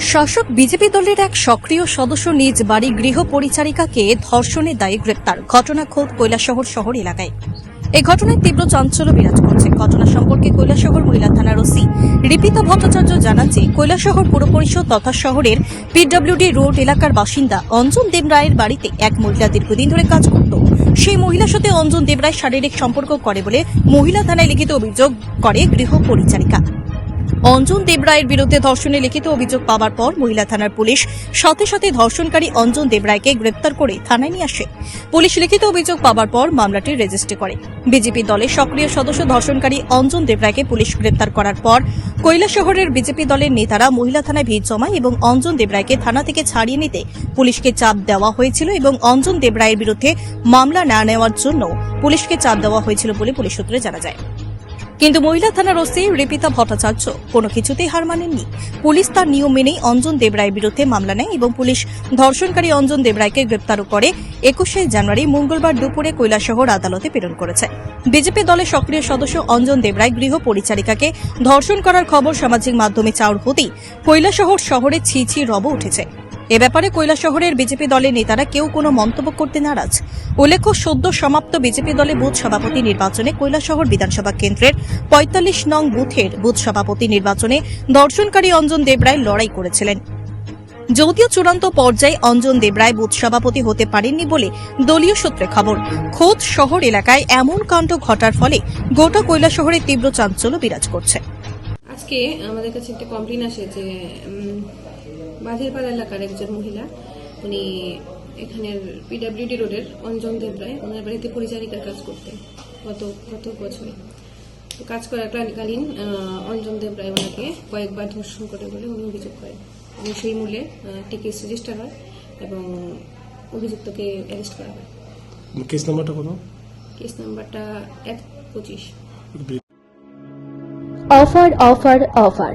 শাসক বিজেপি দলের এক সক্রিয় সদস্য নিজ বাড়ি গৃহ পরিচারিকাকে ধর্ষণের দায়ে গ্রেপ্তার। ঘটনা খোদ কৈলাসহর শহর এলাকায়। এই ঘটনায় তীব্র চাঞ্চল্য বিরাজ করছে। ঘটনা সম্পর্কে কৈলাসহর মহিলা থানার ওসি রিপিতা ভট্টাচার্য জানান যে, কৈলাসহর পুর পরিষদ তথা শহরের পিডব্লিউডি রোড এলাকার বাসিন্দা অঞ্জন দেব রায়ের বাড়িতে এক মহিলা দীর্ঘদিন ধরে কাজ করত। সেই মহিলার সাথে অঞ্জন দেব রায় শারীরিক সম্পর্ক করে বলে মহিলা থানায় লিখিত অভিযোগ করে গৃহ পরিচারিকা। অঞ্জন দেবরায়ের বিরুদ্ধে ধর্ষণে লিখিত অভিযোগ পাওয়ার পর মহিলা থানার পুলিশ সাথে সাথে ধর্ষণকারী অঞ্জন দেবরায়কে গ্রেপ্তার করে থানায় নিয়ে আসে। পুলিশ লিখিত অভিযোগ পাওয়ার পর মামলাটি রেজিস্ট্রি করে। বিজেপি দলের সক্রিয় সদস্য ধর্ষণকারী অঞ্জন দেবরায়কে পুলিশ গ্রেপ্তার করার পর কৈলাসহরের বিজেপি দলের নেতারা মহিলা থানায় ভিড় জমায় এবং অঞ্জন দেবরায়কে থানা থেকে ছাড়িয়ে নিতে পুলিশকে চাপ দেওয়া হয়েছিল এবং অঞ্জন দেবরায়ের বিরুদ্ধে মামলা না নেওয়ার জন্য পুলিশকে চাপ দেওয়া হয়েছিল বলে পুলিশ সূত্রে জানা যায়। কিন্তু মহিলা থানার ওসি রিপিতা ভট্টাচার্য কোনো কিছুতেই হার মানেননি। পুলিশ তার নিয়ম মেনেই অঞ্জন দেবরায়ের বিরুদ্ধে মামলা নেয় এবং পুলিশ ধর্ষণকারী অঞ্জন দেবরায়কে গ্রেপ্তারও করে একুশে জানুয়ারি মঙ্গলবার দুপুরে কৈলাসহর আদালতে প্রেরণ করেছে। বিজেপি দলের সক্রিয় সদস্য অঞ্জন দেবরায় গৃহ পরিচারিকাকে ধর্ষণ করার খবর সামাজিক মাধ্যমে চাউর হতেই কৈলাসহর শহরে ছি ছি রব উঠেছে। এ ব্যাপারে কৈলা শহরের বিজেপি দলের নেতারা কেউ কোনো মন্তব্য করতে নারাজ। উল্লেখ্য, সদ্য সমাপ্ত বিজেপি দলে বুথ সভাপতি নির্বাচনে কৈলাসহর বিধানসভা কেন্দ্রের পঁয়তাল্লিশ নং বুথের বুথ সভাপতি নির্বাচনে দর্শনকারী অঞ্জন দেবরায় লড়াই করেছিলেন। যদিও চূড়ান্ত পর্যায়ে অঞ্জন দেবরায় বুথ সভাপতি হতে পারেননি বলে দলীয় সূত্রে খবর, খোদ শহর এলাকায় এমন কাণ্ড ঘটার ফলে গোটা কৈলাসহরে তীব্র চাঞ্চল্য বিরাজ করছে। আজকে আমাদের কাছে একটা কমপ্লেন আসে যে বাঁধেরপাড়া এলাকার একজন মহিলা উনি এখানের পিডাব্লিউডি রোডের অঞ্জন দেবরায় ওনার বাড়িতে পরিচারিকার কাজ করতেন গত গত বছরে। তো কাজ করাকালীন অঞ্জন দেবরায় ওনাকে কয়েকবার ধর্ষণ করে বলে উনি অভিযোগ করেন। এবং সেই মূল্যে একটি কেস রেজিস্টার হয় এবং অভিযুক্তকে অ্যারেস্ট করা হয়। কেস নাম্বারটা কত কেস নাম্বারটা এক পঁচিশ। Offer offer offer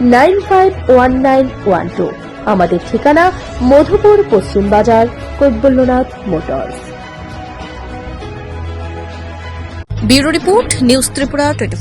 nine five one nine one two. আমাদের ঠিকানা মধুপুর পশ্চিম বাজার, Kaibalyanath motors. Bureau report, news Tripura twenty